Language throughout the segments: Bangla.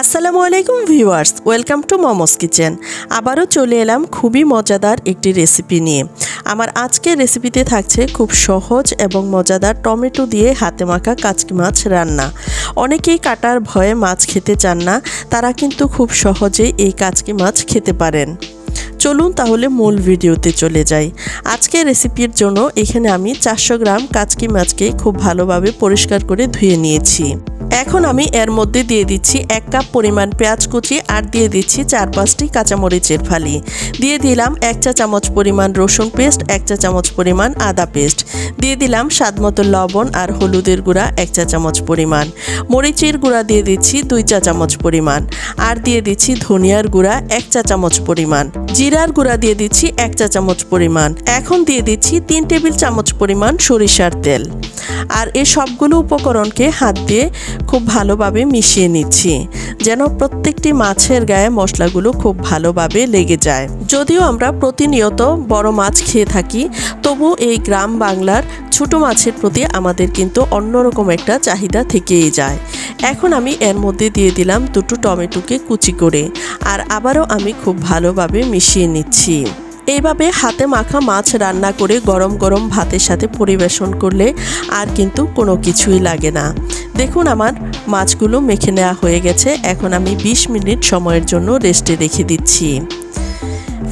আসসালামু আলাইকুম viewers, welcome to Momos kitchen. আবারও চলে এলাম খুবই মজাদার একটি রেসিপি নিয়ে। আমার আজকের রেসিপিতে থাকছে খুব সহজ এবং মজাদার টমেটো দিয়ে হাতে মাখা কাচকি মাছ রান্না। অনেকেই কাটার ভয়ে মাছ খেতে চান না, তারা কিন্তু খুব সহজেই এই কাচকি মাছ খেতে পারেন। চলুন তাহলে মূল ভিডিওতে চলে যাই। আজকের রেসিপির জন্য এখানে আমি চারশো গ্রাম কাচকি মাছকে খুব ভালোভাবে পরিষ্কার করে ধুয়ে নিয়েছি। এখন আমি এর মধ্যে দিয়ে দিচ্ছি এক কাপ পরিমাণ পেঁয়াজ কুচি আর দিয়ে দিচ্ছি চার পাঁচটি কাঁচামরিচের ফালি। দিয়ে দিলাম এক চা চামচ পরিমাণ রসুন পেস্ট, এক চা চামচ পরিমাণ আদা পেস্ট। দিয়ে দিলাম স্বাদ মতো লবণ আর হলুদের গুঁড়া এক চা চামচ পরিমাণ। মরিচের গুঁড়া দিয়ে দিচ্ছি দুই চা চামচ পরিমাণ। আর দিয়ে দিচ্ছি ধনিয়ার গুঁড়া এক চা চামচ পরিমাণ। জিরার গুঁড়া দিয়ে দিচ্ছি এক চা চামচ পরিমাণ। এখন দিয়ে দিচ্ছি তিন টেবিল চামচ পরিমাণ সরিষার তেল। আর এই সবগুলো উপকরণকে হাত দিয়ে খুব ভালোভাবে মিশিয়ে নিচ্ছি, যেন প্রত্যেকটি মাছের গায়ে মশলাগুলো খুব ভালোভাবে লেগে যায়। যদিও আমরা প্রতিনিয়ত বড় মাছ খেয়ে থাকি তবু এই গ্রাম বাংলার ছোট মাছের প্রতি আমাদের কিন্তু অন্যরকম একটা চাহিদা থেকেই যায়। এখন আমি এর মধ্যে দিয়ে দিলাম দুটো টমেটোকে কুচি করে, আর আবারও আমি খুব ভালোভাবে মিশিয়ে নিচ্ছি। এইভাবে হাতে মাখা মাছ রান্না করে গরম গরম ভাতের সাথে পরিবেশন করলে আর কিন্তু কোনো কিছুই লাগে না। দেখুন আমার মাছগুলো মেখে নেওয়া হয়ে গেছে, এখন আমি ২০ মিনিট সময়ের জন্য রেস্টে রেখে দিচ্ছি।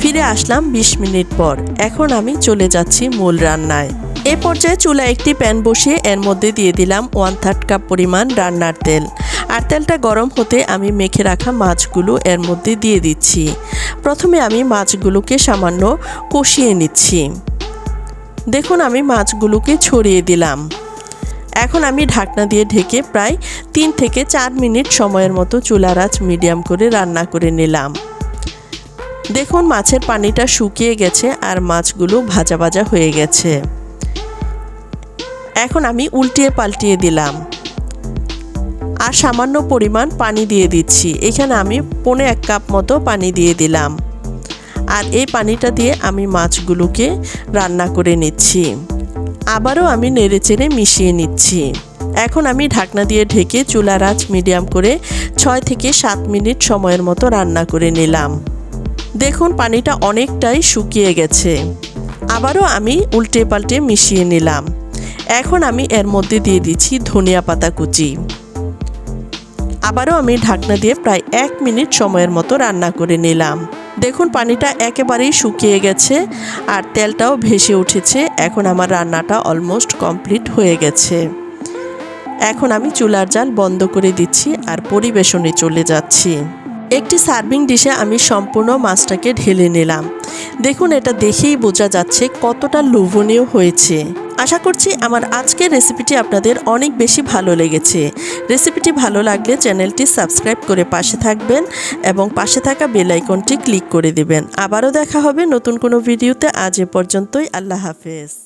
ফিরে আসলাম ২০ মিনিট পর, এখন আমি চলে যাচ্ছি মূল রান্নায়। এ পর্যায়ে চুলা একটি প্যান বসিয়ে এর মধ্যে দিয়ে দিলাম ওয়ান থার্ড কাপ পরিমাণ রান্নার তেল। আর তেলটা গরম হতে আমি মেখে রাখা মাছগুলো এর মধ্যে দিয়ে দিচ্ছি। প্রথমে আমি মাছগুলোকে সামান্য কষিয়ে নিচ্ছি। দেখুন, আমি মাছগুলোকে ছড়িয়ে দিলাম। এখন আমি ঢাকনা দিয়ে ঢেকে প্রায় তিন থেকে চার মিনিট সময়ের মতো চুলার আঁচ মিডিয়াম করে রান্না করে নিলাম। দেখুন, মাছের পানিটা শুকিয়ে গেছে আর মাছগুলো ভাজা ভাজা হয়ে গেছে। এখন আমি উল্টিয়ে পাল্টিয়ে দিলাম। আর সামান্য পরিমাণ পানি দিয়ে দিচ্ছি। এখানে আমি পনে এক কাপ মতো পানি দিয়ে দিলাম। আর এই পানিটা দিয়ে আমি মাছগুলোকে রান্না করে নিচ্ছি। আবারও আমি নেড়ে চেড়ে মিশিয়ে নিচ্ছি। এখন আমি ঢাকনা দিয়ে ঢেকে চুলার আঁচ মিডিয়াম করে ছয় থেকে সাত মিনিট সময়ের মতো রান্না করে নিলাম। দেখুন, পানিটা অনেকটাই শুকিয়ে গেছে। আবারও আমি উল্টে পাল্টে মিশিয়ে নিলাম। এখন আমি এর মধ্যে দিয়ে দিচ্ছি ধনিয়া পাতা কুচি। আবারও আমি ঢাকনা দিয়ে প্রায় এক মিনিট সময়ের মতো রান্না করে নিলাম। দেখুন, পানিটা একেবারেই শুকিয়ে গেছে আর তেলটাও ভেসে উঠেছে। এখন আমার রান্নাটা অলমোস্ট কমপ্লিট হয়ে গেছে। এখন আমি চুলার জাল বন্ধ করে দিচ্ছি আর পরিবেশনে চলে যাচ্ছি। একটি সার্ভিং ডিশে আমি সম্পূর্ণ মাছটাকে ঢেলে নিলাম। দেখুন, এটা দেখেই বোঝা যাচ্ছে কতটা লোভনীয় হয়েছে। আশা করছি আমার আজকের রেসিপিটি আপনাদের অনেক বেশি ভালো লেগেছে। রেসিপিটি ভালো লাগলে চ্যানেলটি সাবস্ক্রাইব করে পাশে থাকবেন এবং পাশে থাকা বেল আইকনটি ক্লিক করে দেবেন। আবারও দেখা হবে নতুন কোনো ভিডিওতে। আজ এ পর্যন্তই। আল্লাহ হাফেজ।